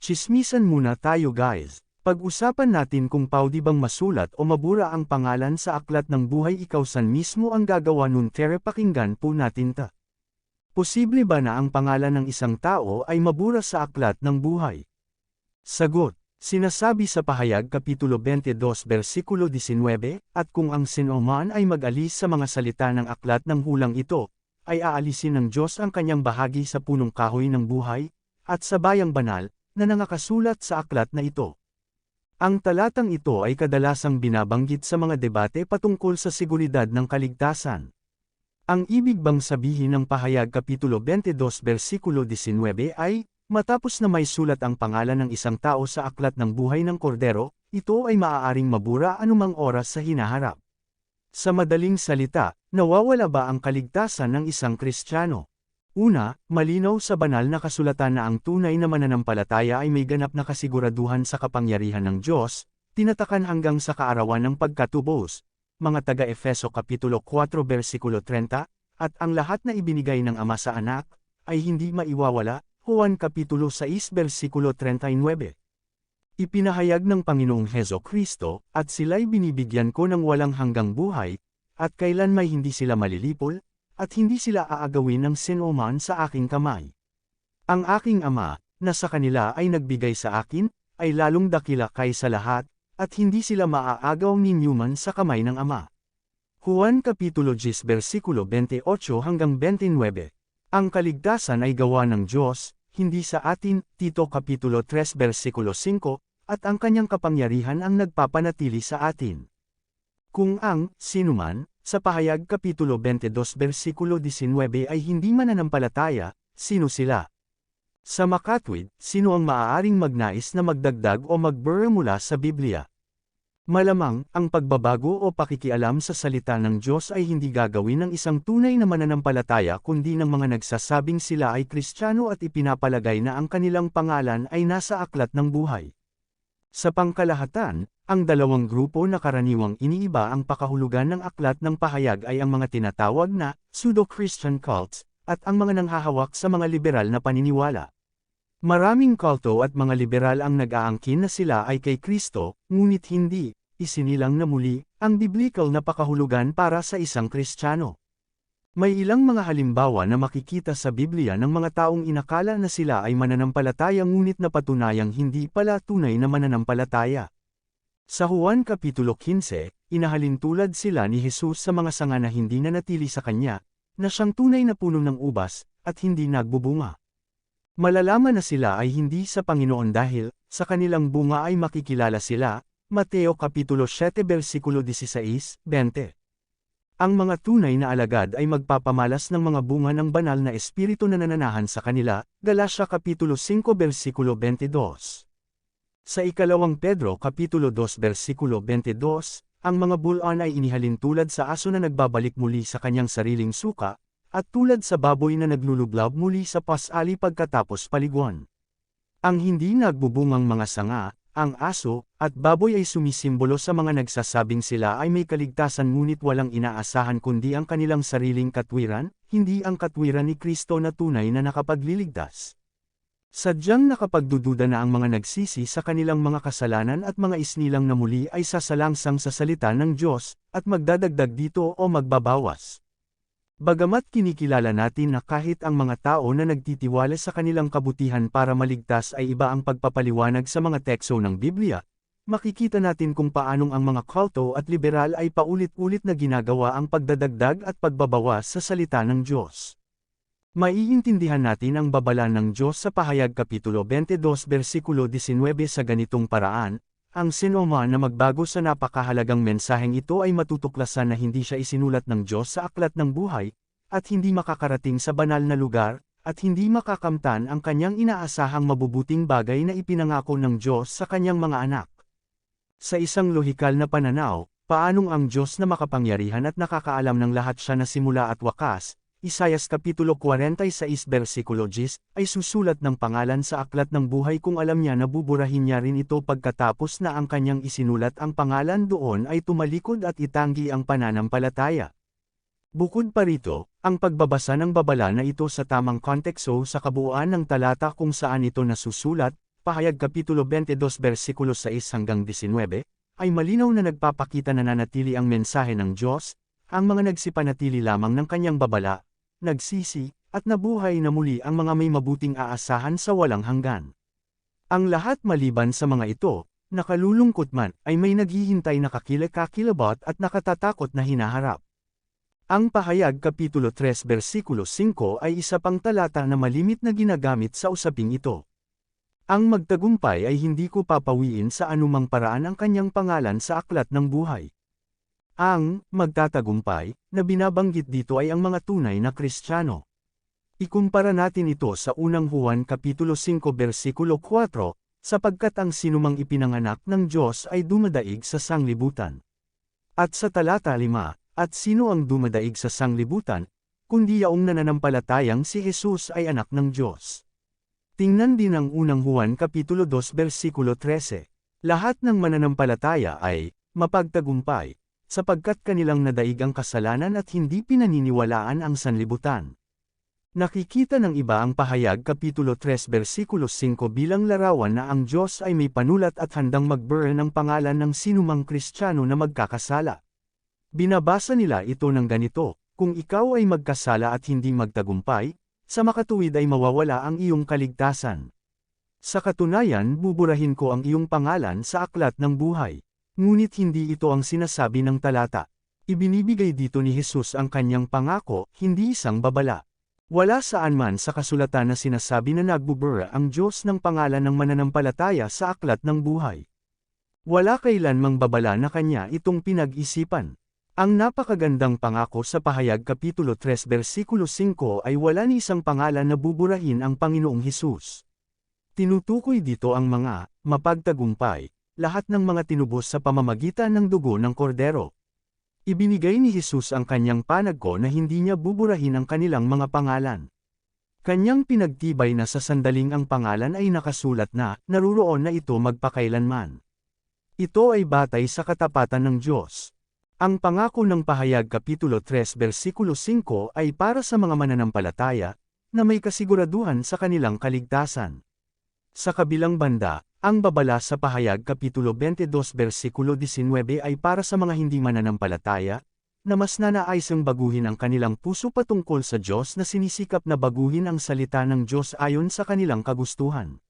Chismisan muna tayo guys. Pag-usapan natin kung paudi bang masulat o mabura ang pangalan sa aklat ng buhay ikaw san mismo ang gagawa nun tere pakinggan po natin ta. Posible ba na ang pangalan ng isang tao ay mabura sa aklat ng buhay? Sagot. Sinasabi sa pahayag Kapitulo 22 versikulo 19, at kung ang sinoman ay mag-alis sa mga salita ng aklat ng hulang ito, ay aalisin ng Diyos ang kanyang bahagi sa punong kahoy ng buhay, at sa bayang banal, na nangakasulat sa aklat na ito. Ang talatang ito ay kadalasang binabanggit sa mga debate patungkol sa seguridad ng kaligtasan. Ang ibig bang sabihin ng pahayag Kapitulo 22 versikulo 19 ay, Matapos na may sulat ang pangalan ng isang tao sa aklat ng buhay ng kordero, ito ay maaaring mabura anumang oras sa hinaharap. Sa madaling salita, nawawala ba ang kaligtasan ng isang Kristiyano? Una, malinaw sa banal na kasulatan na ang tunay na mananampalataya ay may ganap na kasiguraduhan sa kapangyarihan ng Diyos, tinatakan hanggang sa kaarawan ng pagkatubos, mga taga-Efeso Kapitulo 4 versikulo 30, at ang lahat na ibinigay ng Ama sa Anak, ay hindi maiwawala, Juan Kapitulo 6 versikulo 39. Ipinahayag ng Panginoong Hezo Kristo, at sila'y binibigyan ko ng walang hanggang buhay, at kailan may hindi sila malilipol, at hindi sila aagawin ng sinuman sa aking kamay. Ang aking ama, na sa kanila ay nagbigay sa akin, ay lalong dakila kaysa lahat, at hindi sila maaagaw ni Newman sa kamay ng ama. Juan Kapitulo 10 versikulo 28 hanggang 29 ang kaligtasan ay gawa ng Diyos, hindi sa atin, Tito Kapitulo 3 versikulo 5, at ang kanyang kapangyarihan ang nagpapanatili sa atin. Kung ang, sinuman, sa pahayag Kapitulo 22 versikulo 19 ay hindi mananampalataya, sino sila? Sa makatwid, sino ang maaaring magnais na magdagdag o magbura mula sa Biblia? Malamang, ang pagbabago o pakikialam sa salita ng Diyos ay hindi gagawin ng isang tunay na mananampalataya kundi ng mga nagsasabing sila ay Kristiyano at ipinapalagay na ang kanilang pangalan ay nasa aklat ng buhay. Sa pangkalahatan, ang dalawang grupo na karaniwang iniiba ang pakahulugan ng aklat ng pahayag ay ang mga tinatawag na pseudo-Christian cults, at ang mga nanghahawak sa mga liberal na paniniwala. Maraming kulto at mga liberal ang nag-aangkin na sila ay kay Kristo, ngunit hindi, isinilang na muli, ang biblical na pakahulugan para sa isang Kristiyano. May ilang mga halimbawa na makikita sa Biblia ng mga taong inakala na sila ay mananampalataya ngunit napatunayang hindi pala tunay na mananampalataya. Sa Juan Kapitulo 15, inahalin tulad sila ni Jesus sa mga sanga na hindi na natili sa kanya, na siyang tunay na puno ng ubas, at hindi nagbubunga. Malalaman na sila ay hindi sa Panginoon dahil, sa kanilang bunga ay makikilala sila, Mateo Kapitulo 7 versikulo 16, 20. Ang mga tunay na alagad ay magpapamalas ng mga bunga ng banal na espiritu na nananahan sa kanila, Galasya Kapitulo 5 versikulo 22. Sa ikalawang Pedro Kapitulo 2 versikulo 22, ang mga bulan ay inihalin tulad sa aso na nagbabalik muli sa kanyang sariling suka, at tulad sa baboy na naglulublab muli sa pasali pagkatapos paliguan. Ang hindi nagbubungang mga sanga, ang aso, at baboy ay sumisimbolo sa mga nagsasabing sila ay may kaligtasan ngunit walang inaasahan kundi ang kanilang sariling katwiran, hindi ang katwiran ni Kristo na tunay na nakapagliligtas. Sadyang nakapagdududa na ang mga nagsisi sa kanilang mga kasalanan at mga isnilang na muli ay sasalangsang sa salita ng Diyos, at magdadagdag dito o magbabawas. Bagamat kinikilala natin na kahit ang mga tao na nagtitiwala sa kanilang kabutihan para maligtas ay iba ang pagpapaliwanag sa mga tekso ng Biblia, makikita natin kung paanong ang mga kulto at liberal ay paulit-ulit na ginagawa ang pagdadagdag at pagbabawas sa salita ng Diyos. Maiintindihan natin ang babala ng Diyos sa pahayag Kapitulo 22 versikulo 19 sa ganitong paraan, ang sinoma na magbago sa napakahalagang mensaheng ito ay matutuklasan na hindi siya isinulat ng Diyos sa aklat ng buhay, at hindi makakarating sa banal na lugar, at hindi makakamtan ang kanyang inaasahang mabubuting bagay na ipinangako ng Diyos sa kanyang mga anak. Sa isang lohikal na pananaw, paanong ang Diyos na makapangyarihan at nakakaalam ng lahat siya na simula at wakas, Isayas Kapitulo 46 versikulo 10, ay susulat ng pangalan sa aklat ng buhay kung alam niya na buburahin niya rin ito pagkatapos na ang kanyang isinulat ang pangalan doon ay tumalikod at itanggi ang pananampalataya. Bukod pa rito, ang pagbabasa ng babala na ito sa tamang kontekso sa kabuuan ng talata kung saan ito nasusulat, pahayag Kapitulo 22 versikulo 6 hanggang 19, ay malinaw na nagpapakita na nanatili ang mensahe ng Diyos, ang mga nagsipanatili lamang ng kanyang babala, nagsisi, at nabuhay na muli ang mga may mabuting aasahan sa walang hanggan. Ang lahat maliban sa mga ito, nakalulungkot man, ay may naghihintay na kakilakakilabot at nakatatakot na hinaharap. Ang pahayag Kapitulo 3 versikulo 5 ay isa pang talata na malimit na ginagamit sa usaping ito. Ang magtagumpay ay hindi ko papawiin sa anumang paraan ang kanyang pangalan sa aklat ng buhay. Ang magtatagumpay na binabanggit dito ay ang mga tunay na Kristiyano. Ikumpara natin ito sa unang Juan Kapitulo 5 versikulo 4, sapagkat ang sinumang ipinanganak ng Diyos ay dumadaig sa sanglibutan. At sa talata 5, at sino ang dumadaig sa sanglibutan, kundi yaong nananampalatayang si Jesus ay anak ng Diyos. Tingnan din ang unang Juan Kapitulo 2 versikulo 13. Lahat ng mananampalataya ay mapagtagumpay, sapagkat kanilang nadaig ang kasalanan at hindi pinaniniwalaan ang sanlibutan. Nakikita ng iba ang pahayag Kapitulo 3 versikulo 5 bilang larawan na ang Diyos ay may panulat at handang mag-burn ng pangalan ng sinumang Kristiyano na magkakasala. Binabasa nila ito ng ganito, kung ikaw ay magkasala at hindi magtagumpay, sa makatuwid ay mawawala ang iyong kaligtasan. Sa katunayan buburahin ko ang iyong pangalan sa aklat ng buhay. Ngunit hindi ito ang sinasabi ng talata. Ibinibigay dito ni Jesus ang kanyang pangako, hindi isang babala. Wala saan man sa kasulatan na sinasabi na nagbubura ang Diyos ng pangalan ng mananampalataya sa aklat ng buhay. Wala kailanmang babala na kanya itong pinag-isipan. Ang napakagandang pangako sa pahayag Kapitulo 3 versikulo 5 ay wala ni isang pangalan na buburahin ang Panginoong Hesus. Tinutukoy dito ang mga mapagtagumpay, lahat ng mga tinubos sa pamamagitan ng dugo ng kordero. Ibinigay ni Jesus ang kanyang panagko na hindi niya buburahin ang kanilang mga pangalan. Kanyang pinagtibay na sa sandaling ang pangalan ay nakasulat na, naruroon na ito magpakailanman. Ito ay batay sa katapatan ng Diyos. Ang pangako ng pahayag Kapitulo 3 versikulo 5 ay para sa mga mananampalataya, na may kasiguraduhan sa kanilang kaligtasan. Sa kabilang banda, ang babala sa pahayag Kapitulo 22 versikulo 19 ay para sa mga hindi mananampalataya, na mas nanaisang baguhin ang kanilang puso patungkol sa Diyos na sinisikap na baguhin ang salita ng Diyos ayon sa kanilang kagustuhan.